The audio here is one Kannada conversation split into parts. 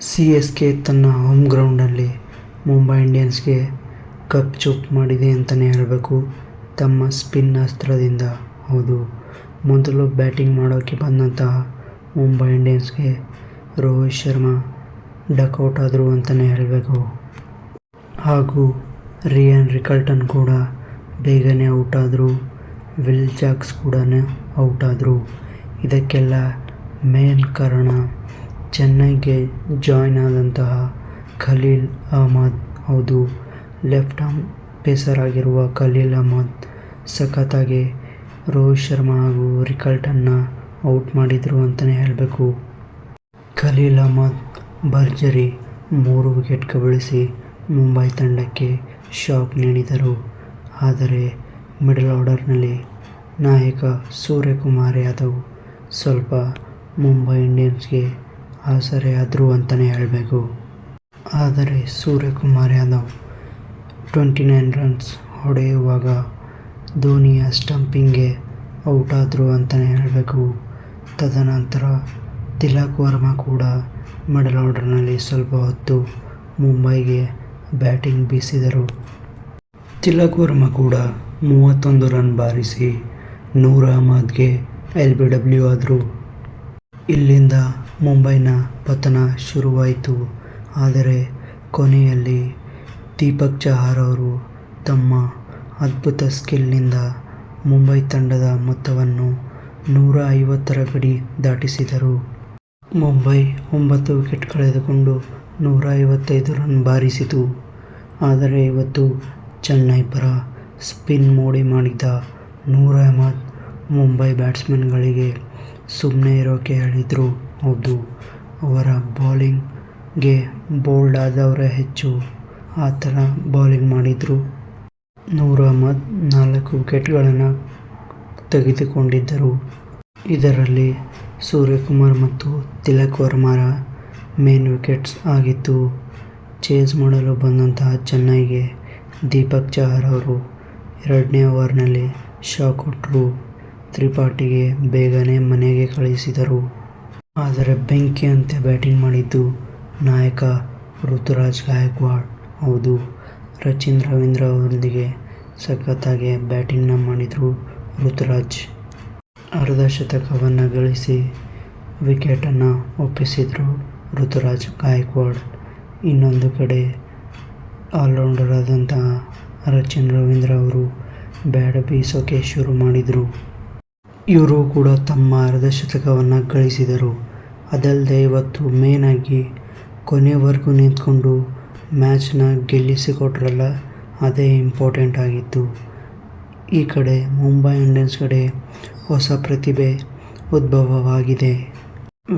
ಸಿ ಎಸ್ ಕೆ ತನ್ನ ಹೋಮ್ ಗ್ರೌಂಡಲ್ಲಿ ಮುಂಬೈ ಇಂಡಿಯನ್ಸ್ಗೆ ಕಪ್ ಚುಪ್ ಮಾಡಿದೆ ಅಂತಲೇ ಹೇಳಬೇಕು. ತಮ್ಮ ಸ್ಪಿನ್ ಅಸ್ತ್ರದಿಂದ. ಹೌದು. ಮೊದಲು ಬ್ಯಾಟಿಂಗ್ ಮಾಡೋಕ್ಕೆ ಬಂದಂತಹ ಮುಂಬೈ ಇಂಡಿಯನ್ಸ್ಗೆ ರೋಹಿತ್ ಶರ್ಮಾ ಡಕೌಟ್ ಆದರು ಅಂತಲೇ ಹೇಳಬೇಕು. ಹಾಗೂ ರಿಯಾನ್ ರಿಕಲ್ಟನ್ ಕೂಡ ಬೇಗನೆ ಔಟ್ ಆದರು. ವಿಲ್ ಜಾಕ್ಸ್ ಕೂಡ ಔಟ್ ಆದರು. ಇದಕ್ಕೆಲ್ಲ ಮೇನ್ ಕಾರಣ ಚೆನ್ನೈಗೆ ಜಾಯ್ನ್ ಆದಂತಹ ಖಲೀಲ್ ಅಹ್ಮದ್ ಹೌದು. ಲೆಫ್ಟ್ ಆರ್ಮ್ ಪೇಸರ್ ಆಗಿರುವ ಖಲೀಲ್ ಅಹ್ಮದ್ ಸಖತ್ತಾಗಿ ರೋಹಿತ್ ಶರ್ಮಾ ಹಾಗೂ ರಿಕಲ್ಟನ್ನು ಔಟ್ ಮಾಡಿದರು ಅಂತಲೇ ಹೇಳಬೇಕು. ಖಲೀಲ್ ಅಹ್ಮದ್ ಭರ್ಜರಿ ಮೂರು ವಿಕೆಟ್ ಕಬಳಿಸಿ ಮುಂಬೈ ತಂಡಕ್ಕೆ ಶಾಕ್ ನೀಡಿದರು. ಆದರೆ ಮಿಡಲ್ ಆರ್ಡರ್ನಲ್ಲಿ ನಾಯಕ ಸೂರ್ಯಕುಮಾರ್ ಯಾದವ್ ಸ್ವಲ್ಪ ಮುಂಬೈ ಇಂಡಿಯನ್ಸ್ಗೆ ಆಸರೆಯಾದರು ಅಂತಲೇ ಹೇಳಬೇಕು. ಆದರೆ Suryakumar Yadav twenty nine runs ಹೊಡೆಯುವಾಗ ಧೋನಿಯ ಸ್ಟಂಪಿಂಗ್ಗೆ ಔಟ್ ಆದರು ಅಂತಲೇ ಹೇಳಬೇಕು. ತದನಂತರ ತಿಲಕ್ ವರ್ಮಾ ಕೂಡ ಮಿಡಲ್ ಆರ್ಡರ್ನಲ್ಲಿ ಸ್ವಲ್ಪ ಹೊತ್ತು ಮುಂಬೈಗೆ ಬ್ಯಾಟಿಂಗ್ ಬೀಸಿದರು. ತಿಲಕ್ ವರ್ಮಾ ಕೂಡ ಮೂವತ್ತೊಂದು ರನ್ ಬಾರಿಸಿ ನೂರ್ ಅಹಮದ್ಗೆ ಎಲ್ ಬಿ ಡಬ್ಲ್ಯೂ ಆದರು. ಇಲ್ಲಿಂದ ಮುಂಬೈನ ಪತನ ಶುರುವಾಯಿತು. ಆದರೆ ಕೊನೆಯಲ್ಲಿ ದೀಪಕ್ ಚಹಾರ್ ಅವರು ತಮ್ಮ ಅದ್ಭುತ ಸ್ಕಿಲ್ನಿಂದ ಮುಂಬೈ ತಂಡದ ಮೊತ್ತವನ್ನು ನೂರ ಐವತ್ತರ ಗಡಿ ದಾಟಿಸಿದರು. ಮುಂಬೈ ಒಂಬತ್ತು ವಿಕೆಟ್ ಕಳೆದುಕೊಂಡು ನೂರ ಐವತ್ತೈದು ರನ್ ಬಾರಿಸಿತು. ಆದರೆ ಇವತ್ತು ಚೆನ್ನೈ ಪರ ಸ್ಪಿನ್ ಮೋಡಿ ಮಾಡಿದ್ದ ನೂರ್ ಅಹ್ಮದ್ ಮುಂಬೈ ಬ್ಯಾಟ್ಸ್ಮನ್ಗಳಿಗೆ ಸುಮ್ಮನೆ ಇರೋಕೆ ಹೇಳಿದರು. ಹೌದು ಅವರ ಬೌಲಿಂಗ್ಗೆ ಬೋಲ್ಡ್ ಆದವರೇ ಹೆಚ್ಚು. ಆ ಥರ ಬೌಲಿಂಗ್ ಮಾಡಿದರು. ನೂರ ಅಹ್ಮದ್ ನಾಲ್ಕು ವಿಕೆಟ್ಗಳನ್ನು ತೆಗೆದುಕೊಂಡಿದ್ದರು. ಇದರಲ್ಲಿ ಸೂರ್ಯಕುಮಾರ್ ಮತ್ತು ತಿಲಕ್ ವರ್ಮರ ಮೇನ್ ವಿಕೆಟ್ಸ್ ಆಗಿತ್ತು. ಚೇಸ್ ಮಾಡಲು ಬಂದಂತಹ ಚೆನ್ನೈಗೆ ದೀಪಕ್ ಚಹರ್ ಅವರು ಎರಡನೇ ಓವರ್ನಲ್ಲಿ ಶಾಕ್ ಕೊಟ್ಟರು. ತ್ರಿಪಾಠಿಗೆ ಬೇಗನೆ ಮನೆಗೆ ಕಳುಹಿಸಿದರು ಆದರೆ ಬೆಂಕಿಯಂತೆ ಬ್ಯಾಟಿಂಗ್ ಮಾಡಿದ್ದು ನಾಯಕ ಋತುರಾಜ್ ಗಾಯಕ್ವಾಡ್. ಹೌದು ರಚಿನ್ ರವೀಂದ್ರ ಅವರೊಂದಿಗೆ ಸಖತ್ತಾಗಿ ಬ್ಯಾಟಿಂಗ್ನ ಮಾಡಿದರು ಋತುರಾಜ್. ಅರ್ಧ ಶತಕವನ್ನು ಗಳಿಸಿ ವಿಕೆಟನ್ನು ಒಪ್ಪಿಸಿದರು ಋತುರಾಜ್ ಗಾಯಕ್ವಾಡ್. ಇನ್ನೊಂದು ಕಡೆ ಆಲ್ರೌಂಡರ್ ಆದಂತಹ ರಚಿನ್ ರವೀಂದ್ರ ಅವರು ಬ್ಯಾಟ್ ಬೀಸೋಕೆ ಶುರು ಮಾಡಿದರು. ಇವರು ಕೂಡ ತಮ್ಮ ಅರ್ಧ ಶತಕವನ್ನು ಗಳಿಸಿದರು. ಅದಲ್ಲದೆ ಇವತ್ತು ಮೇನಾಗಿ ಕೊನೆವರೆಗೂ ನಿಂತ್ಕೊಂಡು ಮ್ಯಾಚ್ನ ಗೆಲ್ಲಿಸಿಕೊಟ್ರಲ್ಲ, ಅದೇ ಇಂಪಾರ್ಟೆಂಟ್ ಆಗಿತ್ತು. ಈ ಕಡೆ ಮುಂಬೈ ಇಂಡಿಯನ್ಸ್ ಕಡೆ ಹೊಸ ಪ್ರತಿಭೆ ಉದ್ಭವವಾಗಿದೆ.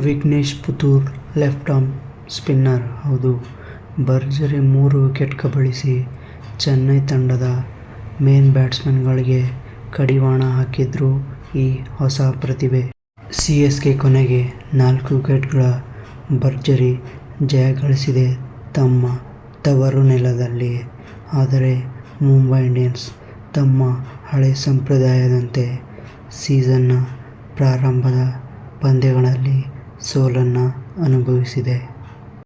Vignesh Puthur left arm spinner, ಹೌದು. ಭರ್ಜರಿ ಮೂರು ವಿಕೆಟ್ ಕಬಳಿಸಿ ಚೆನ್ನೈ ತಂಡದ ಮೇನ್ ಬ್ಯಾಟ್ಸ್ಮನ್ಗಳಿಗೆ ಕಡಿವಾಣ ಹಾಕಿದ್ರು ಈ ಹೊಸ ಪ್ರತಿಭೆ. ಸಿ ಎಸ್ ಕೆ ಕೊನೆಗೆ ನಾಲ್ಕು ವಿಕೆಟ್ಗಳ ಭರ್ಜರಿ ಜಯ ಗಳಿಸಿದೆ ತಮ್ಮ ತವರು ನೆಲದಲ್ಲಿ. ಆದರೆ ಮುಂಬೈ ಇಂಡಿಯನ್ಸ್ ತಮ್ಮ ಹಳೆ ಸಂಪ್ರದಾಯದಂತೆ ಸೀಸನ್ನ ಪ್ರಾರಂಭದ ಪಂದ್ಯಗಳಲ್ಲಿ ಸೋಲನ್ನು ಅನುಭವಿಸಿದೆ.